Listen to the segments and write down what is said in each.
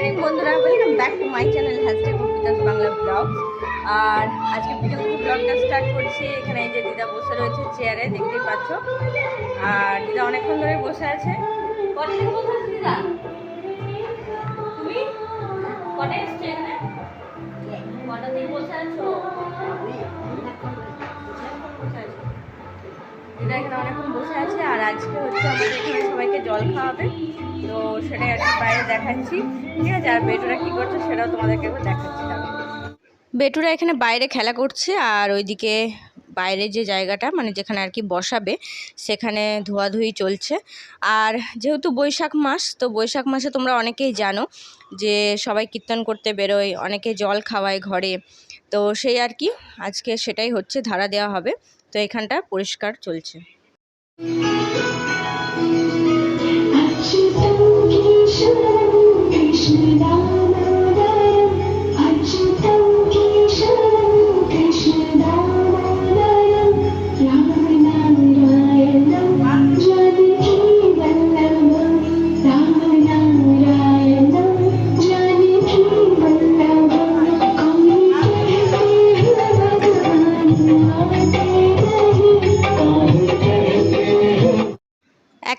Evening বন্ধুরা welcome back to my channel hashtag Kabita's Bangla blog আর আজকে বিকেল থেকে ব্লগটা স্টার্ট করছি। এখানে যে দিদা বসে রয়েছে চেয়ারে দেখতেই পাচ্ছ। আর দিদা অনেকক্ষণ ধরে বসে আছে। বসে আছে দিদা? আজকে হচ্ছে আমাদের এখানে সবাইকে জল খাওয়াবে। তো সেটাই আজকে বাইরে দেখাচ্ছি। ঠিক আছে? আর বেটুরা কী করছে সেটাও তোমাদেরকে দেখাচ্ছি বেটুরা এখানে বাইরে খেলা করছে আর ওইদিকে বাইরে যে জায়গাটা মানে যেখানে আর কি বসাবে, সেখানে ধোয়াধুয়ি চলছে। আর যেহেতু বৈশাখ মাস, তো বৈশাখ মাসে তোমরা অনেকেই জানো যে সবাই কীর্তন করতে বেরোয়, অনেকে জল খাওয়ায় ঘরে। তো সেই আর কি, আজকে সেটাই হচ্ছে, ধারা দেওয়া হবে। তো এখানটা পরিষ্কার চলছে। 爱是从经上来，不从神道。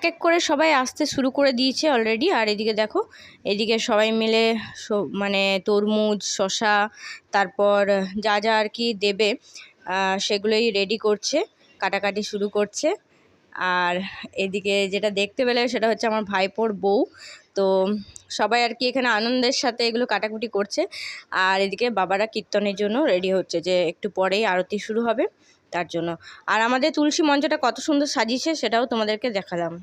এক এক করে সবাই আসতে শুরু করে দিয়েছে অলরেডি আর এদিকে দেখো, এদিকে সবাই মিলে মানে তরমুজ শশা তারপর যা যা আর কি দেবে সেগুলোই রেডি করছে, কাটাকাটি শুরু করছে। আর এদিকে যেটা দেখতে পেলে সেটা হচ্ছে আমার ভাইপোর বউ। তো সবাই আর কি এখানে আনন্দের সাথে এগুলো কাটাকুটি করছে। আর এদিকে বাবারা কীর্তনের জন্য রেডি হচ্ছে যে একটু পরেই আরতি শুরু হবে। তার জন্য। আর আমাদের তুলসী মঞ্চটা কত সুন্দর সাজিয়েছে সেটাও তোমাদেরকে দেখালাম।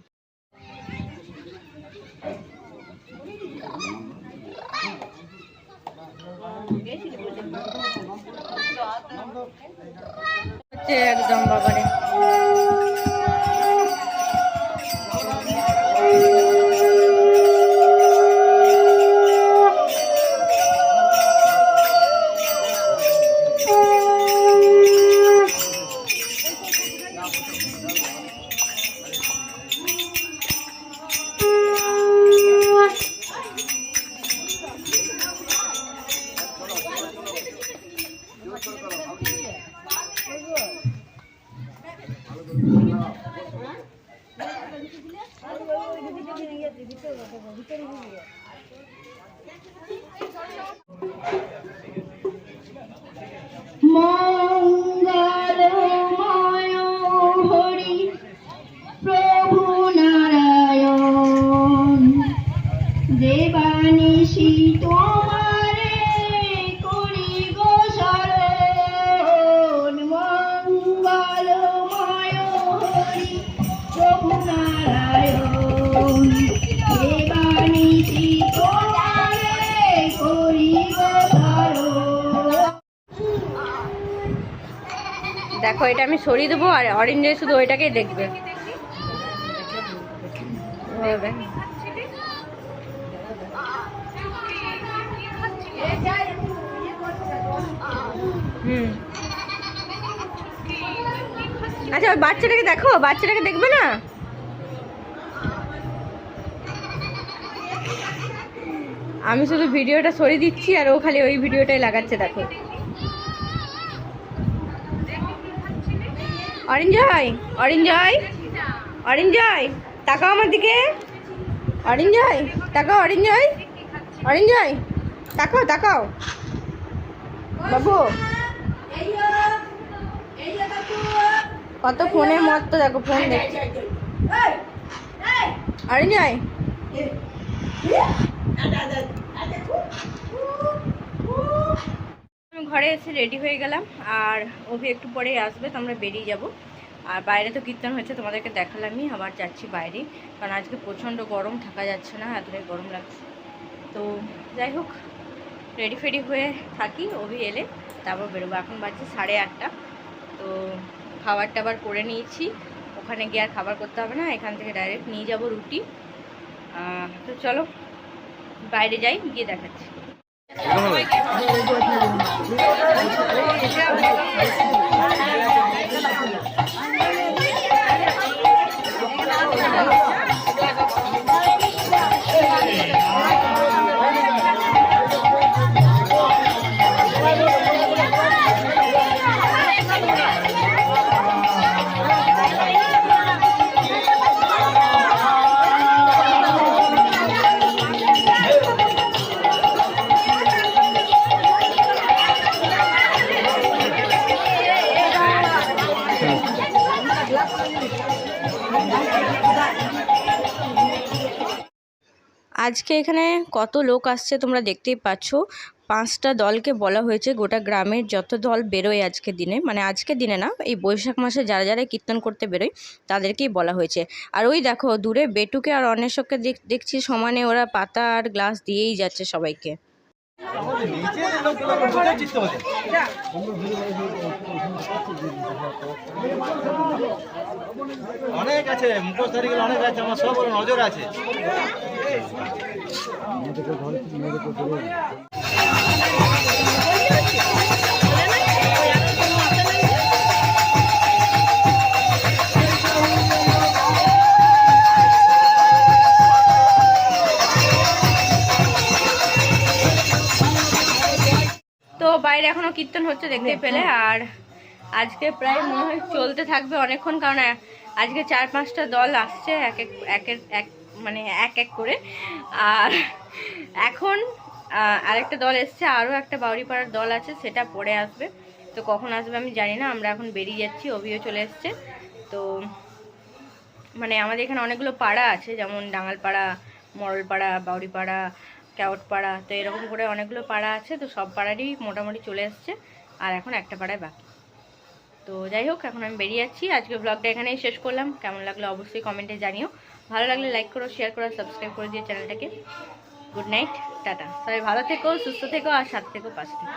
একদম বাবারে। মঙ্গলময় দেখো, এটা আমি সরিয়ে দেবো আর অরেঞ্জে শুধু ওইটাকেই দেখবে। হুম। আচ্ছা ওই বাচ্চাটাকে দেখো, বাচ্চাটাকে দেখবে না? আমি শুধু ভিডিওটা সরিয়ে দিচ্ছি আর ও খালি ওই ভিডিওটাই লাগাচ্ছে, দেখো। অরেঞ্জয় অরেঞ্জয় অরেঞ্জয় তাকাও আমার দিকে অরেঞ্জয় তাকাও অরেঞ্জয় অরেঞ্জয় তাকাও তাকাও বাবু কত ফোনের মত তো দেখো ফোন দেখছে অরেঞ্জয় আমি ঘরে এসে রেডি হয়ে গেলাম, আর অভি একটু পরেই আসবে, তো আমরা বেরিয়ে যাব। আর বাইরে তো কীর্তন হচ্ছে তোমাদেরকে দেখালামই, আবার যাচ্ছি বাইরে, কারণ আজকে প্রচণ্ড গরম, থাকা যাচ্ছে না, এতটাই গরম লাগছে। তো যাই হোক রেডি ফেডি হয়ে থাকি, অভি এলে, তারপর বেরোবো। এখন বাজছে সাড়ে আটটা, তো খাবার টাবার করে নিয়েছি। ওখানে গিয়ে আর খাবার করতে হবে না, এখান থেকে ডাইরেক্ট নিয়ে যাব রুটি। তো চলো, বাইরে যাই, গিয়ে দেখাচ্ছি। এরকম আজকে এখানে কত লোক আসছে তোমরা দেখতেই পাচ্ছ। পাঁচটা দলকে বলা হয়েছে গোটা গ্রামের যত দল বেরোয় আজকে দিনে মানে আজকে দিনে না, এই বৈশাখ মাসে যারা যারা কীর্তন করতে বেরোয়, তাদেরকেই বলা হয়েছে। আর ওই দেখো, দূরে বেটুকে আর অন্বেষককে দেখ- দেখছি সমানে ওরা পাতা আর গ্লাস দিয়েই যাচ্ছে সবাইকে। অনেক আছে মুখোশধারী গেলে অনেক আছে আমার সব নজর আছে। তো বাইরে এখনও কীর্তন হচ্ছে দেখতে পেলে। আর আজকে প্রায় মনে হয় চলতে থাকবে অনেকক্ষণ কারণ আজকে চার পাঁচটা দল আসছে এক এক একের এক মানে এক এক করে। আর এখন আরেকটা দল এসছে আরও একটা বাউরিপাড়ার দল আছে সেটা পরে আসবে। তো কখন আসবে আমি জানি না আমরা এখন বেরিয়ে যাচ্ছি অভিও চলে এসছে। তো মানে আমাদের এখানে অনেকগুলো পাড়া আছে যেমন ডাঙ্গালপাড়া মরলপাড়া বাউরিপাড়া ক্যাওটপাড়া তো এরকম করে অনেকগুলো পাড়া আছে, তো সব পাড়ারই মোটামুটি চলে এসছে, আর এখন একটা পাড়ায় বাকি। তো যাই হোক, এখন আমি বেরিয়ে যাচ্ছি। আজকে ব্লগটা এখানেই শেষ করলাম। কেমন লাগল অবশ্যই কমেন্টে জানিও। ভালো লাগলে লাইক করো শেয়ার করো সাবস্ক্রাইব করে দিও চ্যানেলটাকে গুড নাইট টাটা। সবাই ভালো থেকো, সুস্থ থেকো, আর সাথে থেকো, পাশে থেকো।